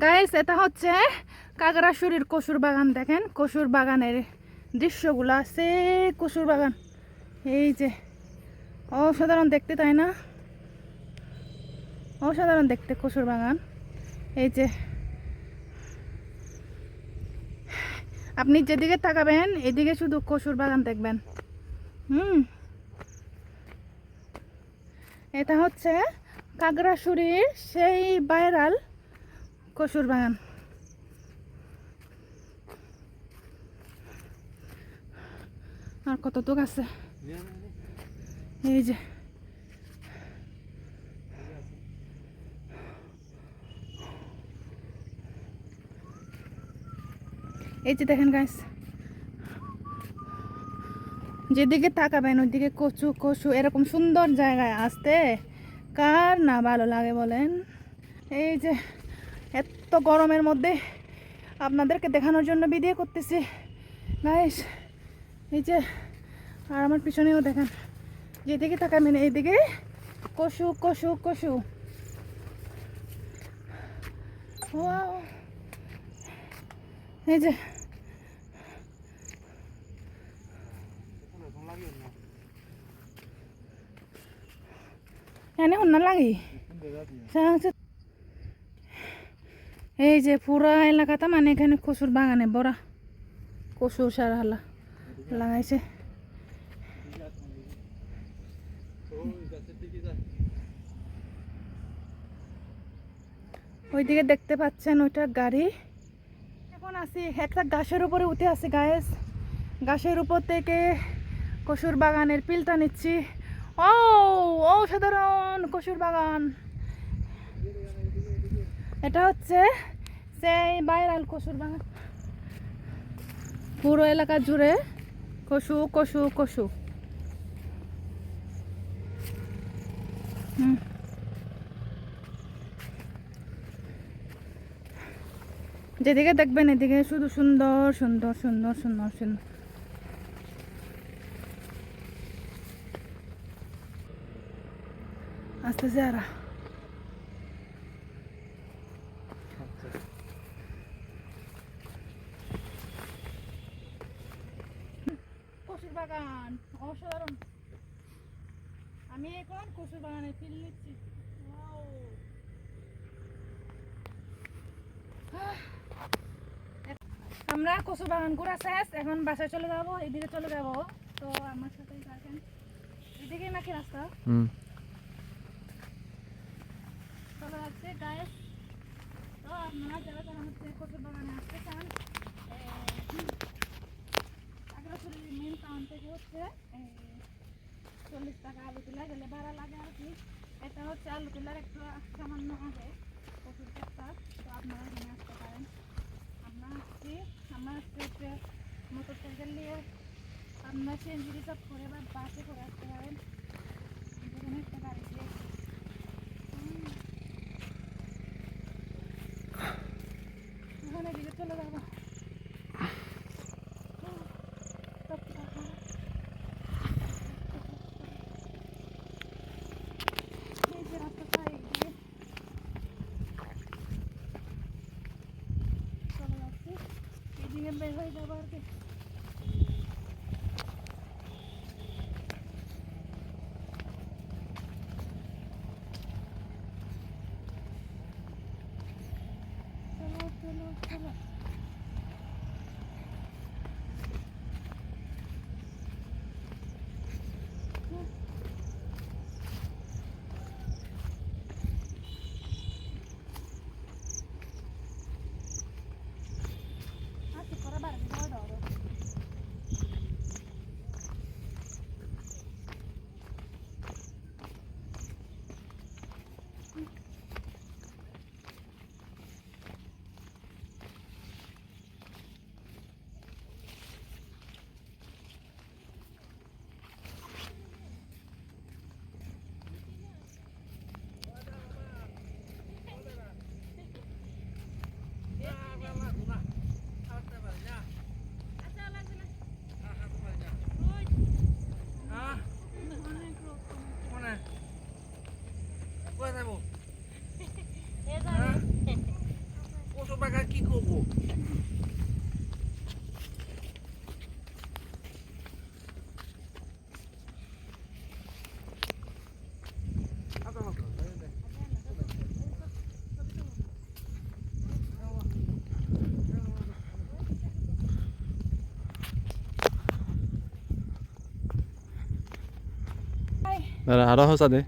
Guys এটা হচ্ছে কাগড়াশুরির কসুর বাগান, দেখেন? কসুর বাগানের দৃশ্যগুলো আছে কসুর বাগান। এই যে, অসাধারণ দেখতে, তাই না? অসাধারণ দেখতে কসুর বাগান। এই যে, আপনি যেদিকে তাকাবেন, এদিকে শুধু কসুর বাগান দেখবেন। হুম। এটা হচ্ছে কাগড়াশুরির সেই ভাইরাল কসুর বাগান। আর কতটুক আছে? এই যে। এই যে দেখেন গাইস যেদিকে তাকাবেন, ওইদিকে কচু কচু এরকম সুন্দর জায়গায় আসতে কার না ভালো লাগে বলেন? এই যে গরমের মধ্যে আপনাদেরকে দেখানোর জন্য ভিডিও করতেছি। গাইস এই যে আর আমার পিছনেও দেখেন যেদিকে তাকাবেন এইদিকে কচু কচু কচু Wow. এই যে। এনে হন্না লাগি। সাংসে- এই যে পুরা এলাকাটা মানে এখানে কচুর বাগানে, বড়া। কচুর সারা হালা লাগাইছে। ওইদিকে দেখতে পাচ্ছেন ওইটা গাড়ি। এখন আসি একটা গাছের উপরে উঠে আসি গায়েস গাছের উপর থেকে কসুর বাগানের পিলটা নিচ্ছি। ও অসাধারণ কসুর বাগান। এটা হচ্ছে সেই ভাইরাল কসুর বাগান পুরো এলাকা জুড়ে কসু কসু কসু। হুম। যেদিকে দেখবেন এদিকে শুধু সুন্দর সুন্দর সুন্দর সুন্দর সুন্দর। আসতেছে আর কচুর বাগান অসাধারণ। আমি এখন কচুর বাগানে ফিল নিচ্ছি। আমরা কচু বাগান ঘোরা শেষ এখন বাসায় চলে যাব এদিকে চলে যাব। তো আমার সাথে থাকেন। এদিকে নাকি রাস্তা? চলে যাচ্ছে গায়ে তো আপনারা যারা যারা হচ্ছে কচু বাগানে আসতে চান আগ্রাসুরির মেন টাউন থেকে হচ্ছে এই, চল্লিশ টাকা আলু তুলা গেলে ভাড়া লাগে আর কি। এটা হচ্ছে আলু তুলার একটু সামান্য আগে প্রচুর চাষটা তো আপনারা এখানে আসতে পারেন। আমরা আসছি আমরা আসছি হচ্ছে মোটর সাইকেল নিয়ে আপনার সেঞ্জুরি সব করে বা বাসে করে আসতে পারেন যেখানে একটা গাড়ি দিয়ে হুম। ওখানে দিকে চলে যাব এই যে রাস্তাটা এগিয়ে চলে যাচ্ছি এদিকে বের হয়ে যাব আর কি চলো করে যাবো পশু পাখা কি করবো 나랑 알아서 사 네.